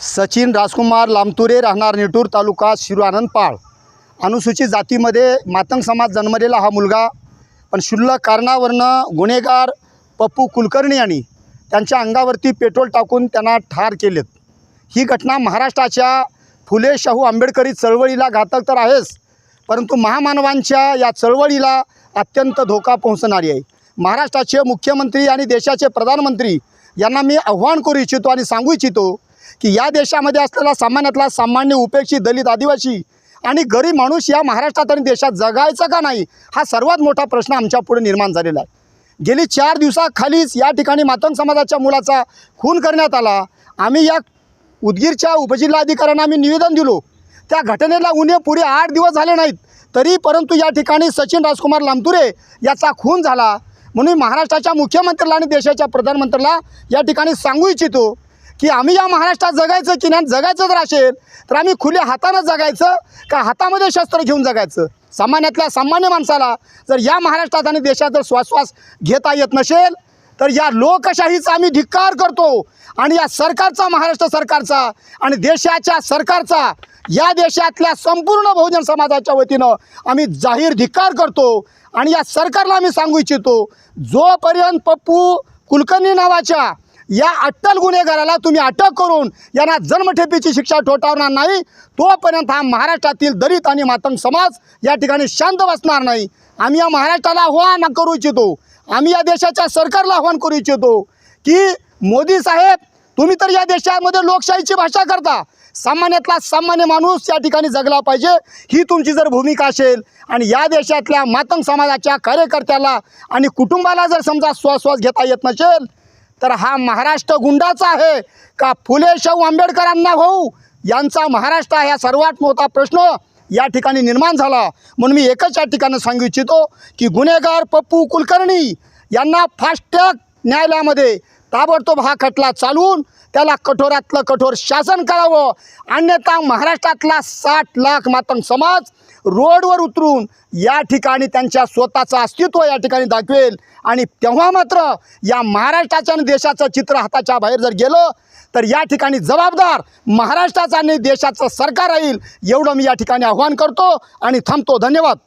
सचिन राजकुमार लामतुरे राहणार निटूर तालुका शिरू पाळ. अनुसूचित जातीमध्ये मातंग समाज जन्मलेला हा मुलगा पण क्षुल्लक कारणावरनं गुन्हेगार पप्पू कुलकर्णी यांनी त्यांच्या अंगावरती पेट्रोल टाकून त्यांना ठार केलेत. ही घटना महाराष्ट्राच्या फुले शाहू आंबेडकरी चळवळीला घातक तर आहेच परंतु महामानवांच्या या चळवळीला अत्यंत धोका पोहोचणारी आहे. महाराष्ट्राचे मुख्यमंत्री आणि देशाचे प्रधानमंत्री यांना मी आव्हान करू इच्छितो आणि सांगू इच्छितो की या देशामध्ये असलेला सामान्यातला सामान्य उपेक्षित दलित आदिवासी आणि गरीब माणूस या महाराष्ट्रात आणि देशात जगायचा का नाही हा सर्वात मोठा प्रश्न आमच्या पुढे निर्माण झालेला आहे. गेली चार दिवसाखालीच या ठिकाणी मातंग समाजाच्या मुलाचा खून करण्यात आला. आम्ही या उदगीरच्या उपजिल्हाधिकाऱ्यांना आम्ही निवेदन दिलो. त्या घटनेला उन्हे पुढे आठ दिवस झाले नाहीत तरी परंतु या ठिकाणी सचिन राजकुमार लामतुरे याचा खून झाला. म्हणून महाराष्ट्राच्या मुख्यमंत्र्याला आणि देशाच्या प्रधानमंत्र्याला या ठिकाणी सांगू इच्छितो की आम्ही या महाराष्ट्रात जगायचं की नाही जगायचं जर असेल तर आम्ही खुल्या हातानं जगायचं का हातामध्ये शस्त्र घेऊन जगायचं? सामान्यातल्या सामान्य माणसाला जर या महाराष्ट्रात आणि देशात जर श्वासश्वास घेता येत नसेल तर या लोकशाहीचा आम्ही धिक्कार करतो. आणि या सरकारचा महाराष्ट्र सरकारचा आणि देशाच्या सरकारचा या देशातल्या संपूर्ण बहुजन समाजाच्या वतीनं आम्ही जाहीर धिक्कार करतो. आणि या सरकारला आम्ही सांगू इच्छितो जोपर्यंत पप्पू कुलकर्णी नावाच्या या अट्टल गुन्हेगाराला तुम्ही अटक करून यांना जन्मठेपीची शिक्षा ठोठावणार नाही तोपर्यंत हा महाराष्ट्रातील दलित आणि मातंग समाज या ठिकाणी शांत बसणार नाही. आम्ही या महाराष्ट्राला आव्हान करू इच्छितो. आम्ही या देशाच्या सरकारला आव्हान करू इच्छितो की मोदी साहेब तुम्ही तर या देशामध्ये लोकशाहीची भाषा करता. सामान्यातला सामान्य माणूस या ठिकाणी जगला पाहिजे ही तुमची जर भूमिका असेल आणि या देशातल्या मातंग समाजाच्या कार्यकर्त्याला आणि कुटुंबाला जर समजा श्वासश्वास घेता येत नसेल तर हा महाराष्ट्र गुंडाचा आहे. का फुले शाहू आंबेडकरांना भाऊ? यांचा महाराष्ट्र हा सर्वात मोठा प्रश्न या ठिकाणी निर्माण झाला. म्हणून मी एकच या ठिकाणी सांगू इच्छितो की गुन्हेगार पप्पू कुलकर्णी यांना फास्टॅग न्यायालयामध्ये ताबडतोब हा खटला चालवून त्याला कठोरातलं कठोर शासन करावं. अन्यथा महाराष्ट्रातला साठ लाख मातंग समाज रोडवर उतरून या ठिकाणी त्यांच्या स्वतःचं अस्तित्व या ठिकाणी दाखवेल. आणि तेव्हा मात्र या महाराष्ट्राच्या आणि देशाचं चित्र हाताच्या बाहेर जर गेलं तर या ठिकाणी जबाबदार महाराष्ट्राचं आणि देशाचं सरकार राहील एवढं मी या ठिकाणी आव्हान करतो. आणि थांबतो. धन्यवाद.